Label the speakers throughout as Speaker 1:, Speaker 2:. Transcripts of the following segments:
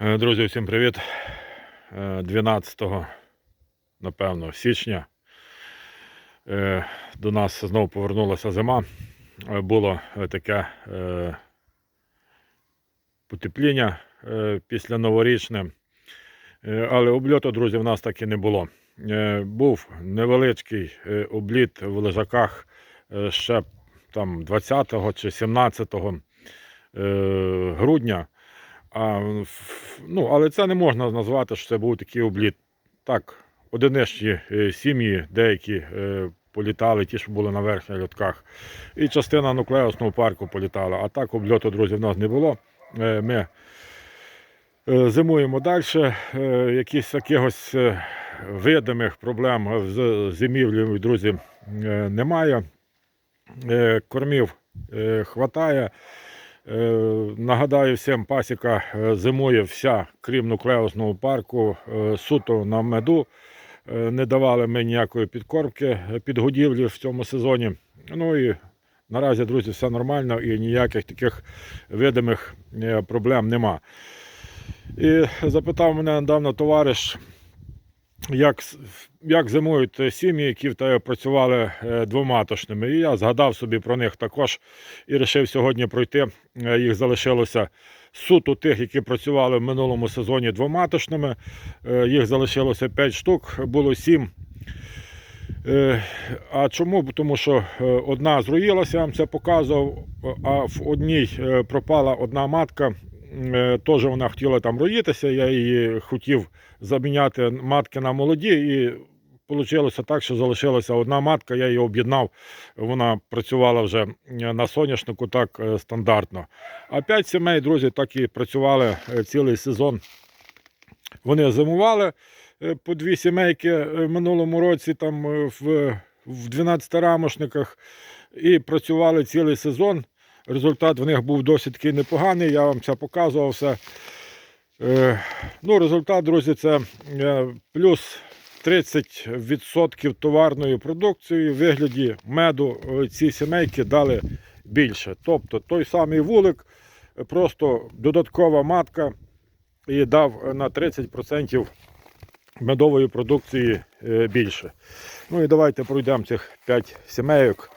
Speaker 1: Е, Друзі, всім привіт. Е, 12 напевно, січня е, до нас знову повернулася зима. Е, Було е, таке е, потепління е, після новорічне, Е, але обльоту, друзі, в нас так і не було. Е, Був невеличкий е, обліт в лежаках е, ще там 20 чи 17 е, грудня. А, ну, але це не можна назвати, що це був такий обліт. Так, одиничні е, сім'ї, деякі е, політали, ті, що були на верхніх льотках. І частина нуклеусного парку політала. А так обльоту, друзі, в нас не було. Е, Ми зимуємо далі. Якісь якихось видимих проблем з зимівлею, друзі, немає. Кормів хватає. Е, Нагадаю всім, пасіка е, зимує вся, крім нуклеусного парку, е, суто на меду. Не давали ми ніякої підкормки підгодівлі в цьому сезоні. Ну і наразі, друзі, все нормально і ніяких таких видимих проблем нема. І запитав мене недавно товариш, як, як зимують сім'ї, які в тебе працювали е, двоматочними. І я згадав собі про них також і вирішив сьогодні пройти. Е, Їх залишилося суто тих, які працювали в минулому сезоні двоматочними. Е, Їх залишилося 5 штук, було 7. Е, А чому? Тому що одна зруїлася, я вам це показував, а в одній пропала одна матка. Е, Теж вона хотіла там роїтися, я її хотів заміняти матки на молоді, і вийшло так, що залишилася одна матка, я її об'єднав. Вона працювала вже е, на соняшнику так е, стандартно. А п'ять сімей, друзі, так і працювали цілий сезон. Вони зимували по дві сімейки в минулому році там в 12 рамошниках і працювали цілий сезон. Результат в них був досить такий непоганий, я вам це показував все. Е, Ну, результат, друзі, це е, плюс 30% товарної продукції в вигляді меду е, ці сімейки дали більше. Тобто той самий вулик, просто додаткова матка і дав на 30% медової продукції більше. Ну і давайте пройдемо цих 5 сімейок,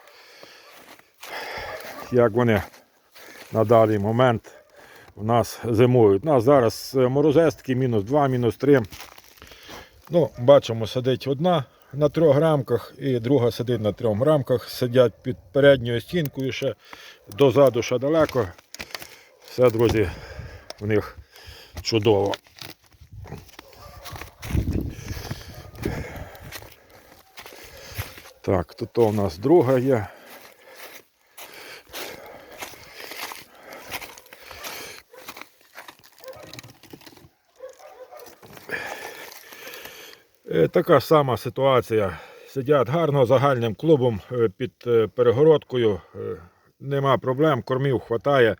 Speaker 1: як вони на даний момент у нас зимують. У нас зараз е, морозестки мінус 2, мінус 3. Ну, бачимо, сидить одна на трьох рамках і друга сидить на трьох рамках. Сидять під передньою стінкою ще дозаду ще далеко. Все, друзі, в них чудово. Так, тут у нас друга є. Така сама ситуація. Сидять гарно загальним клубом е, під е, перегородкою. Е, Нема проблем, кормів хватає.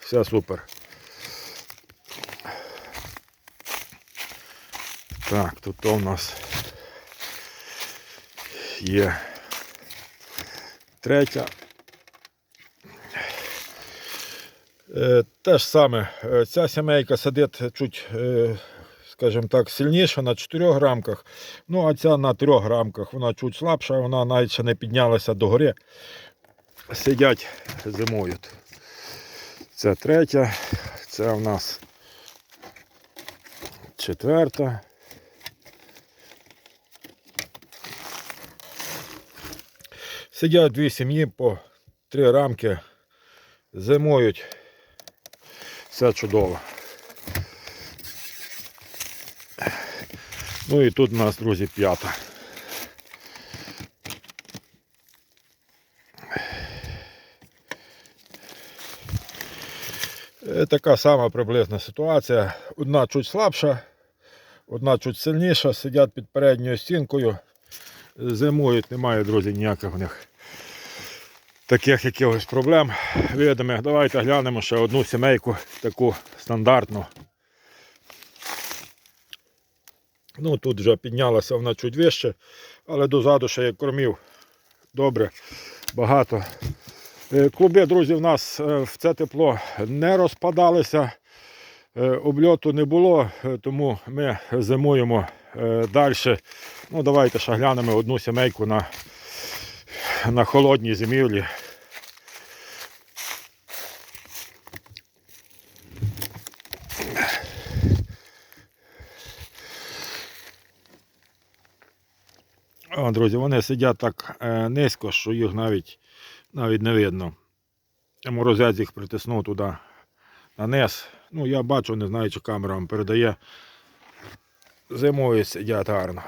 Speaker 1: Все супер. Так, тут у нас є третя. Е, Те ж саме, е, ця сімейка сидить чуть, е, скажімо так, сильніше на 4 рамках. Ну, а ця на 3 рамках, вона чуть слабша, вона навіть ще не піднялася до гори. Сидять, зимують. Це третя, це у нас четверта. Сидять дві сім'ї по три рамки, зимують. Все чудово. Ну і тут у нас, друзі, п'ята. Е, Така сама приблизна ситуація. Одна чуть слабша, одна чуть сильніша, сидять під передньою стінкою, зимують, немає, друзі, ніяких в них таких якихось проблем видимих. Давайте глянемо ще одну сімейку, таку стандартну. Ну, тут вже піднялася вона чуть вище, але дозаду ще є кормів добре, багато. Е, Клуби, друзі, в нас е, в це тепло не розпадалися. Е, Обльоту не було, тому ми зимуємо далі. Ну, давайте ще глянемо одну сімейку на, на холодній зимівлі. О, друзі, вони сидять так е, низько, що їх навіть, навіть не видно. Морозець їх притиснув туди на низ. Ну, я бачу, не знаю, чи камера вам передає. Зимою сидять гарно.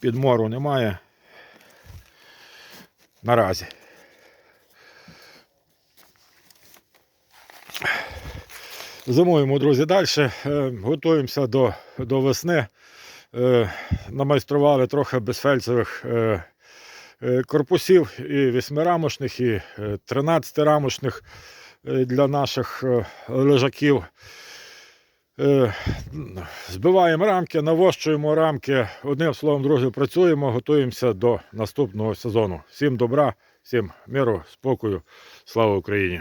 Speaker 1: Підмору немає. Наразі. Зимуємо, друзі, далі. Готуємося до, до весни. Е, намайстрували трохи безфельцевих е, е, корпусів і восьмирамочних, і 13-рамочних для наших лежаків. Збиваємо рамки, навощуємо рамки. Одним словом, друзі, працюємо, готуємося до наступного сезону. Всім добра, всім миру, спокою, слава Україні!